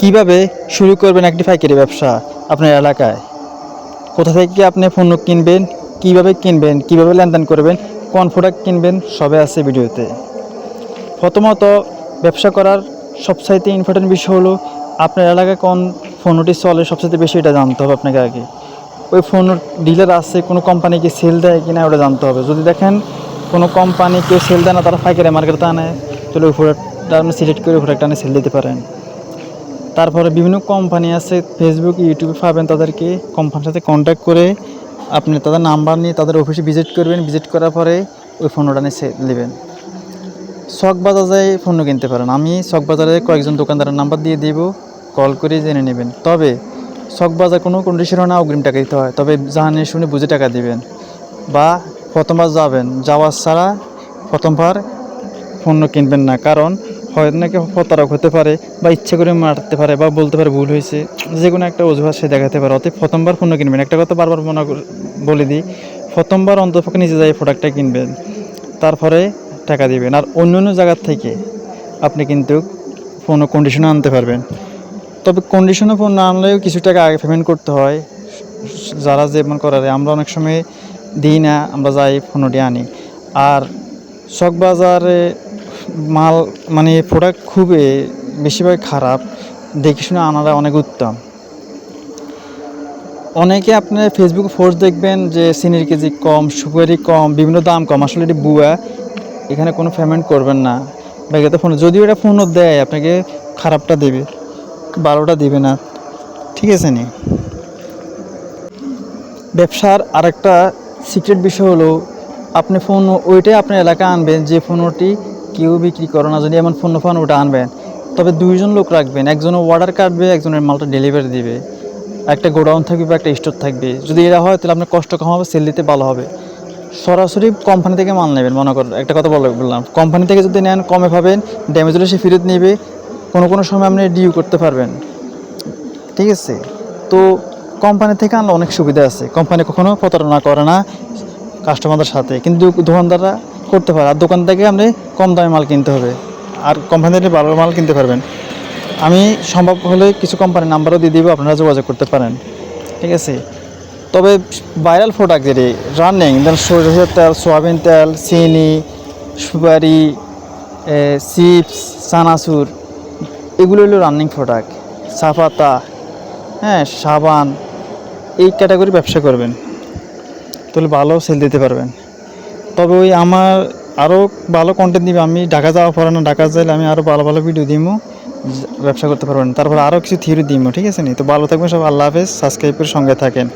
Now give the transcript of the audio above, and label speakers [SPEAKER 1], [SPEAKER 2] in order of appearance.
[SPEAKER 1] কীভাবে শুরু করবেন একটি পাইকারি ব্যবসা আপনার এলাকায়? কোথা থেকে আপনি পণ্য কিনবেন, কীভাবে কিনবেন, কীভাবে লেনদেন করবেন, কোন প্রোডাক্ট কিনবেন সবে আছে ভিডিওতে। প্রথমত ব্যবসা করার সবচাইতে ইম্পর্টেন্ট বিষয় হলো আপনার এলাকায় কোন পণ্যটি চলে, সবচাইতে বেশি এটা জানতে হবে আপনাকে আগে। ওই ফোন ডিলার আছে, কোনো কোম্পানিকে সেল দেয় কিনা ওটা জানতে হবে। যদি দেখেন কোনো কোম্পানি কেউ সেল দেয় না, তারা পাইকারি মার্কেটে আনে, তাহলে ওই প্রোডাক্টটা আপনি সিলেক্ট করে প্রোডাক্টটা আনে সেল দিতে পারেন। তারপরে বিভিন্ন কোম্পানি আছে ফেসবুক ইউটিউবে পাবেন তাদেরকে। কোম্পানির সাথে কন্ট্যাক্ট করে আপনি তাদের নাম্বার নিয়ে তাদের অফিসে ভিজিট করবেন। ভিজিট করার পরে ওই ফোনটা নিয়ে নেবেন। শখ বাজারে পণ্য কিনতে পারেন। আমি শখ বাজারে কয়েকজন দোকানদারের নাম্বার দিয়ে দিব কল করে জেনে নেবেন। তবে শখ বাজার কোনো কন্ডিশনও না অগ্রিম টাকা দিতে হয়। তবে জানে শুনে বুঝে টাকা দিবেন। বা প্রথমবার যাবেন, যাওয়ার ছাড়া প্রথমবার পণ্য কিনবেন না। কারণ হয়তো নাকি প্রতারক হতে পারে বা ইচ্ছে করে মারতে পারে বা বলতে পারে ভুল হয়েছে, যে কোনো একটা অজুহাত সে দেখাতে পারে। অতএব প্রথমবার পণ্য কিনবেন। একটা কথা বারবার মনে বলে দিই, প্রথমবার অন্তপক্ষে নিজে যাই প্রোডাক্টটা কিনবেন, তারপরে টাকা দিবেন। আর অন্য অন্য জায়গার থেকে আপনি কিন্তু পণ্য কন্ডিশনে আনতে পারবেন। তবে কন্ডিশনে পণ্য আনলেও কিছু টাকা আগে পেমেন্ট করতে হয়। যারা যেমন করারে আমরা অনেক সময় দিই না, আমরা যাই পণ্যটি আনি। আর শখ বাজারে মাল মানে প্রোডাক্ট খুবই বেশিরভাগ খারাপ। দেখে শুনে আনারা অনেক উত্তম। অনেকে আপনার ফেসবুক পোস্ট দেখবেন যে সিনির কেজি কম, সুপারি কম, বিভিন্ন দাম কম। আসলে এটি বুয়া, এখানে কোনো পেমেন্ট করবেন না। ব্যাগেতে ফোন যদিও এটা ফোনও দেয়, আপনাকে খারাপটা দেবে, ভালোটা দেবে না। ঠিক আছে নি? ব্যবসার আরেকটা সিক্রেট বিষয় হলো, আপনি ফোন ওইটাই আপনার এলাকায় আনবেন যে ফোনটি কেউ বিক্রি করে না, যদি এমন ফোন ফোন ওটা আনবেন। তবে দুইজন লোক রাখবেন, একজন অর্ডার কাটবে একজনের মালটা ডেলিভারি দিবে। একটা গোডাউন থাকবে বা একটা স্টোর থাকবে। যদি এরা হয়, তাহলে আপনার কষ্ট কম হবে সেল দিতে ভালো হবে। সরাসরি কোম্পানি থেকে মাল নেবেন, মনে করেন, একটা কথা বলে বললাম। কোম্পানি থেকে যদি নেন, কমে পাবেন ড্যামেজ হলে সে ফেরত নেবে, কোনো কোনো সময় আপনি ডিউ করতে পারবেন। ঠিক আছে? তো কোম্পানি থেকে আনলে অনেক সুবিধা আছে। কোম্পানি কখনো প্রতারণা করে না কাস্টমারদের সাথে। কিন্তু দোকানদাররা করতে পারে আর দোকান থেকে আপনি কম দামে মাল কিনতে হবে। আর কোম্পানি থেকে ভালো মাল কিনতে পারবেন। আমি সম্ভব হলে কিছু কোম্পানির নাম্বারও দিয়ে দিব, আপনারা যোগাযোগ করতে পারেন। ঠিক আছে? তবে ভাইরাল প্রোডাক্ট যেটি রানিং যেমন সরিষার তেল, সোয়াবিন তেল, চিনি, সুপারি চিপস, চানাচুর, এগুলো হলো রানিং প্রোডাক্ট পাতা হ্যাঁ সাবান, এই ক্যাটাগরি ব্যবসা করবেন। তাহলে ভালো সেল দিতে পারবেন। তবে ওই আমার আরও ভালো কন্টেন্ট দিবে। আমি ঢাকা যাওয়া পরে না, ঢাকা যাইলে আমি আরও ভালো ভালো ভিডিও দিব ব্যবসা করতে পারবেন তারপর আরও কিছু থিওরি দিব ঠিক আছে নি? তো ভালো থাকবেন সব, আল্লাহ হাফেজ সাবস্ক্রাইবের সঙ্গে থাকেন।